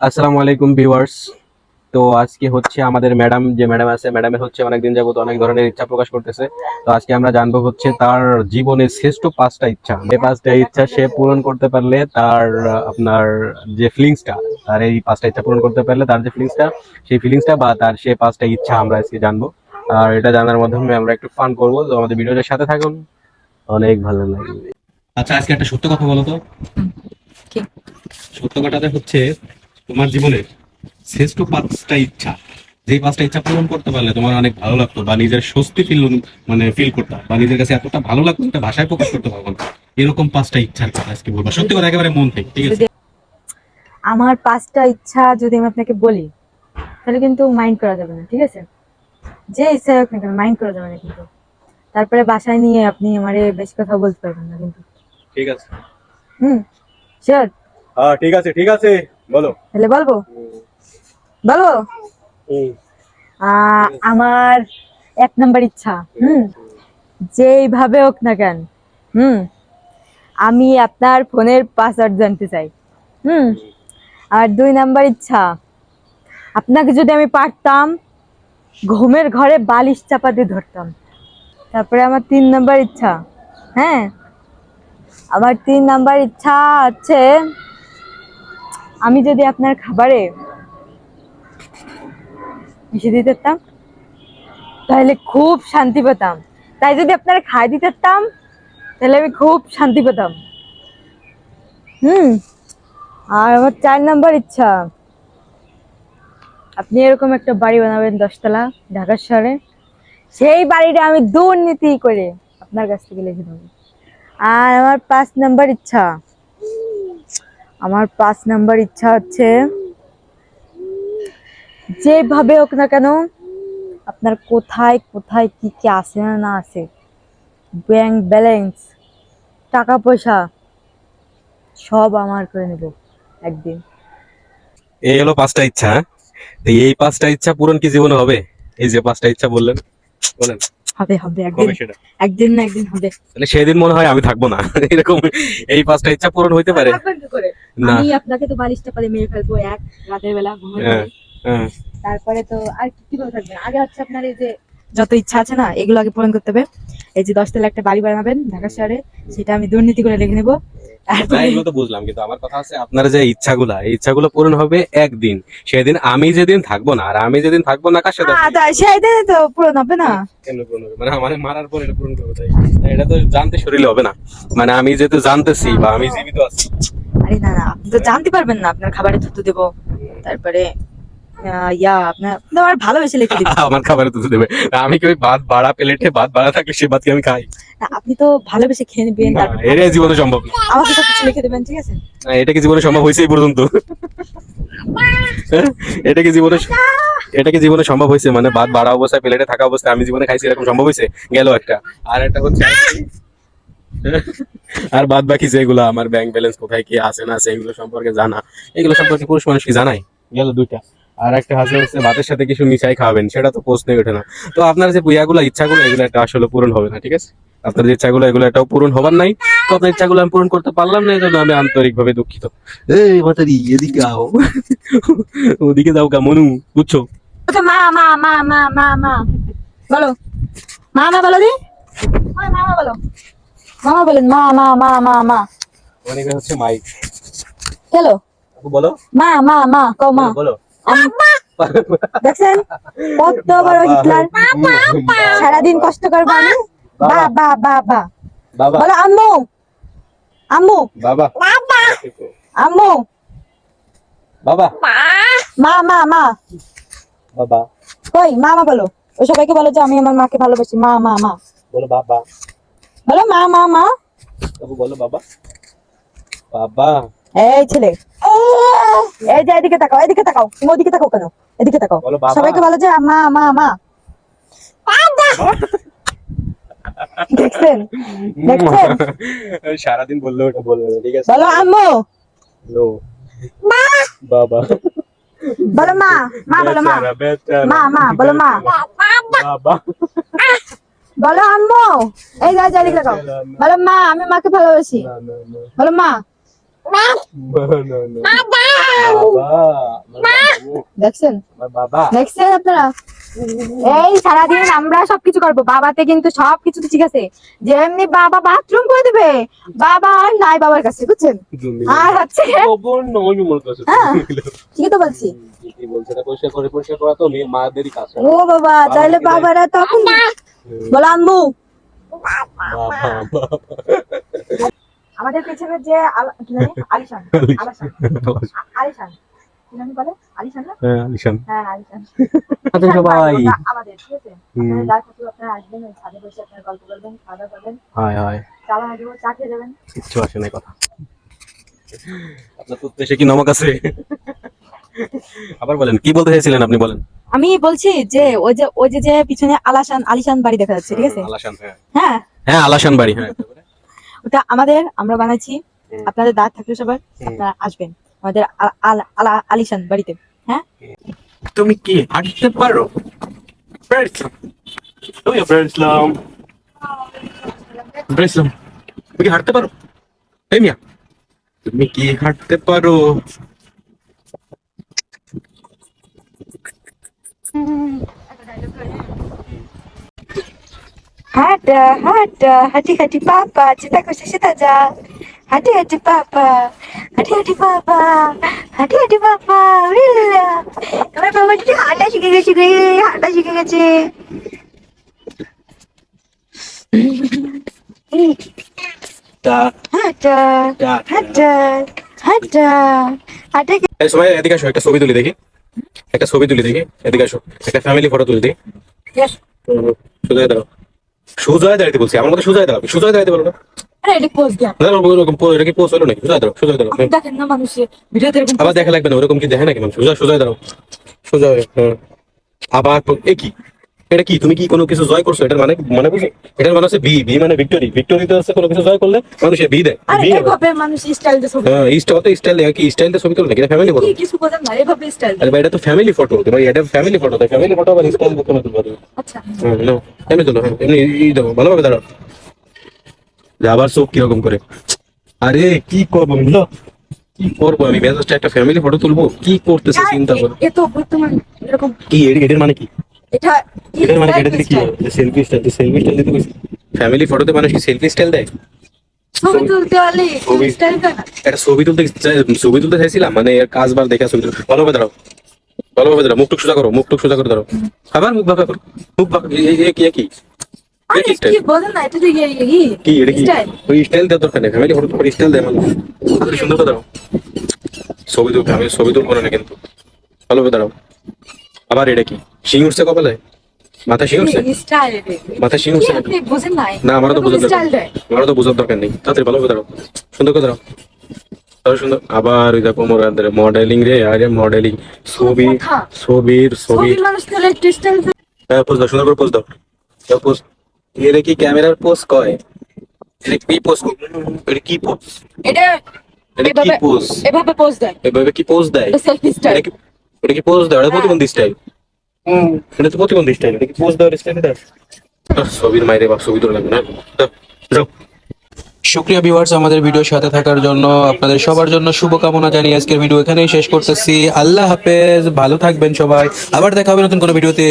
আসসালামু আলাইকুম ভিউয়ার্স। তো আজকে হচ্ছে আমাদের ম্যাডাম যে ম্যাডাম আছে ম্যাডামের হচ্ছে অনেকদিন যাবত অনেক ধরনের ইচ্ছা প্রকাশ করতেছে। তো আজকে আমরা জানব হচ্ছে তার জীবনের শ্রেষ্ঠ পাঁচটা ইচ্ছা। এই পাঁচটা ইচ্ছা সে পূরণ করতে পারলে তার আপনার যে ফিলিংসটা তার এই পাঁচটা ইচ্ছা পূরণ করতে পারলে তার যে ফিলিংসটা সেই ফিলিংসটা বা তার সেই পাঁচটা ইচ্ছা আমরা আজকে জানব। আর এটা জানার মাধ্যমে আমরা একটু ফান করব। তো আমাদের ভিডিওটার সাথে থাকুন। অনেক ভালো লাগবে। আচ্ছা আজকে একটা সত্য কথা বলো তো। সত্য কথাটা হচ্ছে তোমার জীবনের শ্রেষ্ঠ পাঁচটা ইচ্ছা যে পাঁচটা ইচ্ছা পূরণ করতে পারলে তোমার অনেক ভালো লাগতো বা নিজের স্বস্তি ফিল মানে ফিল করতাম বা নিজের কাছে এতটা ভালো লাগতো এটা ভাষায় প্রকাশ করতে পারব না। এরকম পাঁচটা ইচ্ছার কথা আজকে বলব। সত্যি কথা একেবারে মন থেকে ঠিক আছে? আমার পাঁচটা ইচ্ছা যদি আমি আপনাকে বলি তাহলে কিন্তু মাইন্ড করা যাবে না ঠিক আছে? যে ইচ্ছা হোক না কেন মাইন্ড করা যাবে না কিন্তু। তারপরে বাসায় নিয়ে আপনি আমারে বেশি কথা বলতে পারবেন না কিন্তু। ঠিক আছে। হুম শিওর হ্যাঁ ঠিক আছে ঠিক আছে। বলো। তাহলে বলব? আমার এক নম্বর ইচ্ছা হুম? যেইভাবে হোক না কেন হুম? আমি আপনার ফোনের পাসওয়ার্ড জানতে চাই হুম? আর দুই নাম্বার ইচ্ছা আপনাকে যদি আমি পারতাম ঘুমের ঘরে বালিশ চাপা দিয়ে ধরতাম। তারপরে আমার তিন নাম্বার ইচ্ছা হ্যাঁ? আমার তিন নাম্বার ইচ্ছা হচ্ছে আমি যদি আপনার খাবারে মিশে দিতে পারতাম, তাহলে খুব শান্তি পেতাম। তাই যদি আপনারা খাই দিতে পারতাম, তাহলে আমি খুব শান্তি পেতাম। হুম, আর আমার চার নাম্বার ইচ্ছা। আপনি এরকম একটা বাড়ি বানাবেন দশতলা ঢাকার শহরে। সেই বাড়িটা আমি দুর্নীতি করে আপনার কাছ থেকে লিখে দেবো। আর আমার পাঁচ নাম্বার ইচ্ছা। আমার পাঁচ নাম্বার ইচ্ছা হচ্ছে, যেভাবে হোক না কেন, আপনার কোথায় কোথায় কি কি আছে না না আছে ব্যাংক ব্যালেন্স টাকা পয়সা, সব আমার করে নেব একদিন। এই হলো পাঁচটা ইচ্ছা হ্যাঁ? এই পাঁচটা ইচ্ছা পূরণ কি জীবনে হবে? এই যে পাঁচটা ইচ্ছা বললেন, বলেন। হবে হবে একদিন একদিন না একদিন হবে। তাহলে সেদিন মনে হয় আমি থাকব না। এরকম এই পাঁচটা ইচ্ছা পূরণ হইতে পারে? আমি আপনাকে তো বালিশটা পারে মেরে ফেলব এক রাতের বেলা হ্যাঁ। হ্যাঁ। তারপরে তো আর কি করে থাকবেন? আগে হচ্ছে আপনার এই যে যত ইচ্ছা আছে না এগুলো আগে পূরণ করতে হবে। এই যে দশ তালে একটা বাড়ি বানাবেন ঢাকা শহরে সেটা আমি দুর্নীতি করে লিখে নেব। এগুলো তো বুঝলাম কিন্তু আমার কথা আছে আপনার যে ইচ্ছাগুলা এই ইচ্ছাগুলো পূরণ হবে একদিন। সেদিন আমি যেদিন থাকব না আর আমি যেদিন থাকব না কার সাথে সেদিন তো পূরণ হবে না। কেন পূরণ হবে? মানে আমার মারার পর এটা পূরণ করব তাই। এটা তো জানতে শরীরে হবে না। মানে আমি যেহেতু জানতেছি বা আমি জীবিত আছি। আরে না না আপনি তো জানতে পারবেন না আপনার খাবারে থুতু দেবো তারপরে ইয়া আপনার আপনি আমার ভালোবেসে লিখে দিবেন আমার খাবারে তো দেবে। আমি কি ওই ভাত বাড়া প্লেটে ভাত বাড়া থাকলে সে ভাত কি আমি খাই? আপনি তো ভালোবেসে খেয়ে নেবেন এটা জীবনে সম্ভব না। আমাকে তো কিছু লিখে দেবেন ঠিক আছে? এটা কি জীবনে সম্ভব হয়েছে এই পর্যন্ত? এটা কি জীবনে এটা কি জীবনে সম্ভব হয়েছে? মানে ভাত বাড়া অবস্থায় প্লেটে থাকা অবস্থায় আমি জীবনে খাইছি এরকম সম্ভব হয়েছে? গেল একটা। আর একটা হচ্ছে আর বাদ বাকি যেগুলো আমার ব্যাংক ব্যালেন্স কোথায় কি আছে না আছে এগুলো সম্পর্কে জানা। এগুলো সম্পর্কে পুরুষ মানুষ কি জানাই গেল দুইটা। আর একটা হাসে হচ্ছে ভাতের সাথে কিছু মিশাই খাবেন সেটা তো প্রশ্নই ওঠে না তো আপনার যে পুয়াগুলো ইচ্ছাগুলো এগুলো একটা আসলে পূরণ হবে না ঠিক আছে আপনার যে ইচ্ছাগুলো এগুলো একটাও পূরণ হবার নাই তো আপনার ইচ্ছাগুলো আমি পূরণ করতে পারলাম না এই জন্য আমি আন্তরিকভাবে দুঃখিত এই মাতারি এদিকে আও ওদিকে যাও কা মনু বুঝছ আচ্ছা, মা মা মা মা মা মা বলো মা মা বলো দি মামা বলো মামা বলেন মা মা মা মা মা অনেকে হচ্ছে মাইক হ্যালো বলো মা মা মা কও মা বলো দেখছেন? কত বড় হিটলার। সারাদিন কষ্ট করব আমি বা বা বা বা বাবা। বলো আম্মু। আম্মু। বাবা। আম্মু। বাবা। মা। মা মা বাবা। কই মা মা বলো। ও সবাইকে বলো যে আমি আমার মাকে ভালোবাসি। মা মা মা। বলো বাবা। বলো মা মা মা। বলো বাবা। বাবা। এই ছেলে। এই যে এদিকে তাকাও এদিকে তাকাও। তুমি ওদিকে তাকাও কেন? এদিকে তাকাও। সবাইকে বলো যে মা মা মা দেখছেন? দেখছেন? সারাদিন বললে ওটা বলবে ঠিক আছে? বলো আম্মু। নো বাবা। বলো মা। মা বলো মা। মা মা বলো মা। বাবা। বলো আম্মু। এই যা যা তাকাও। বলো মা আমি মাকে ভালোবাসি। বলো মা। না না না। দেখছেন? দেখছেন আপনারা? এই সারাদিন আমরা সবকিছু করব। বাবাতে কিন্তু সবকিছু ঠিক আছে। যেমনি বাবা বাথরুম করে দেবে বাবা আর নাই বাবার কাছে বুঝছেন? আর হচ্ছে হ্যাঁ। ঠিকই তো বলছি। ও বাবা তাহলে বাবারা তখন বলো আম্মু। আমাদের পেছনে যে আল- কি জানি? আলিশান। আলিশান। আলিশান। কি জানি বলে? আলিশান না? আলিশান। আলিশান। সবাই। আমাদের ঠিক আছে? আপনারা যা খুশি আপনারা আসবেন ছাদে বসে আপনারা গল্প করবেন খাওয়া দাওয়া করবেন। হায় হায়। চা বানিয়ে চা খেয়ে যাবেন। কিচ্ছু আসে না কথা। আপনার তো কি নমক আছে? আবার বলেন কি বলতে চাইছিলেন আপনি? বলেন। আমি বলছি যে ওই যে ওই যে যে পিছনে আলাশান আলিশান বাড়ি দেখা যাচ্ছে ঠিক আছে? আলাশান হ্যাঁ। হ্যাঁ। হ্যাঁ আলাশান বাড়ি হ্যাঁ। ওটা আমাদের আমরা বানাচ্ছি। আপনাদের দাঁত থাকলে সবার আপনারা আসবেন। আমাদের আল- আল- আলিশান বাড়িতে। হ্যাঁ? তুমি কি হাঁটতে পারো? তুমি বেরসলাম বেরসলাম তুমি কি হাঁটতে পারো? এই মিয়া। তুমি কি হাঁটতে পারো? হাঁটা হাঁটা হাঁটি হাঁটি পাপা যেটা করছে সেটা যা হাঁটি হাঁটি পাপা হাঁটি হাঁটি পাপা হাঁটি হাঁটি পাপা। আমার বাবা যদি হাঁটা শিখে গেছে রে হাঁটা শিখে গেছে সময় এদিকে আসো একটা ছবি তুলি দেখি। একটা ছবি তুলি দেখি এদিকে আসো। একটা ফ্যামিলি ফটো তুলি দেখি। সোজা দাঁড়াও। সোজা দাঁড়াইতে বলছি আমার মতো সোজা দাঁড়াবে সোজা দাঁড়াতে পারো না? আবার দেখা লাগবে না ওরকম কি দেখে নাকি সোজা সোজা দাঁড়াও। সোজা হয়ে। আবার একই কি? এটা কি? তুমি কি কোনো কিছু জয় করছ? এটার মানে মানে বুঝো? এটার মানে হচ্ছে বি বি মানে ভিক্টোরি ভিক্টোরিতে হচ্ছে কোনো কিছু জয় করলে মানুষে বি দেয়। আরে বি মানুষ স্টাইল দিয়ে ছবি হ্যাঁ এই স্টাইল স্টাইল কি? স্টাইল ছবি তোলে এটা ফ্যামিলি ফটো কি কিছু বোঝেন না এভাবে স্টাইল আরে ভাই এটা তো ফ্যামিলি ফটো তোমার এটা ফ্যামিলি ফটো তাই ফ্যামিলি ফটো আবার স্টাইল করতে না তুমি আচ্ছা। হ্যাঁ নাও। এমনি তোলো হ্যাঁ এমনি ই দাও ভালোভাবে দাঁড়াও। যে আবার চোখ কীরকম করে। আরে কি করব বুঝলো কি করব আমি? মেজাজটা একটা ফ্যামিলি ফটো তুলবো? কি করতেছে চিন্তা করো। এ তো বর্তমান এরকম কি এর- মানে কি? এটা মানে এটা কি? সেলফি স্টাইল সেলফি স্টাইল দিতে কইছি? ফ্যামিলি ফটোতে মানুষ কি সেলফি স্টাইল দেয়? ছবি তুলতে ছবি- স্টাইল না। একটা ছবি তুলতে ছবি তুলতে চাইছিলাম মানে এর কাজ বার দেখে ছবি তুলতে ভালোভাবে দাঁড়াও। ভালোভাবে দাঁড়াও মুখ সোজা করো সোজা করে দাঁড়াও। আবার মুখ বাঁকা করো মুখ বাঁকা কি কি? কি style? না এটা তো কি এটা কি? ওই স্টাইল দেওয়ার দরকার নেই ফ্যামিলি ফটো স্টাইল দেয় মানুষ। সুন্দর করে দাঁড়াও। ছবি তুলতে আমি ছবি তুলবো না কিন্তু। ভালোভাবে দাঁড়াও। আবার এটা কি? শিং উঠছে কপালে? মাথা শিং উঠছে? মাথা শিং উঠছে না আমারও তো বোঝার দরকার দেয়। আমারও তো বোঝার দরকার নেই। তাড়াতাড়ি ভালোভাবে দাঁড়াও। সুন্দর করে সুন্দর। আবার ওই দেখো মডেলিং রে আরে মডেলিং ছবি কথা। ছবির ছবি। হ্যাঁ পোজ দাও সুন্দর করে পোজ দাও। দাও পোজ এটা কি ক্যামেরার পোজ কয়? এটা কি পোজ এটা কি পোজ এটা এভাবে- পোজ এভাবে পোজ দেয়। এভাবে কি পোজ দেয়? সেলফি স্টাইল এটা কি পোজ দেওয়া? এটা প্রতিবন্ধী স্টাইল এটা তো প্রতিবন্ধী স্টাইল এটা কি পোজ দেওয়ার স্টাইল এটা? ছবির মাইরে বা ছবি তোলা লাগবে না? যাও। শুক্রিয়া ভিউয়ার্স আমাদের ভিডিওর সাথে থাকার জন্য আপনাদের সবার জন্য শুভকামনা জানিয়ে আজকের ভিডিও এখানেই শেষ করতেছি। আল্লাহ হাফেজ ভালো থাকবেন সবাই। আবার দেখা হবে নতুন কোনো ভিডিওতে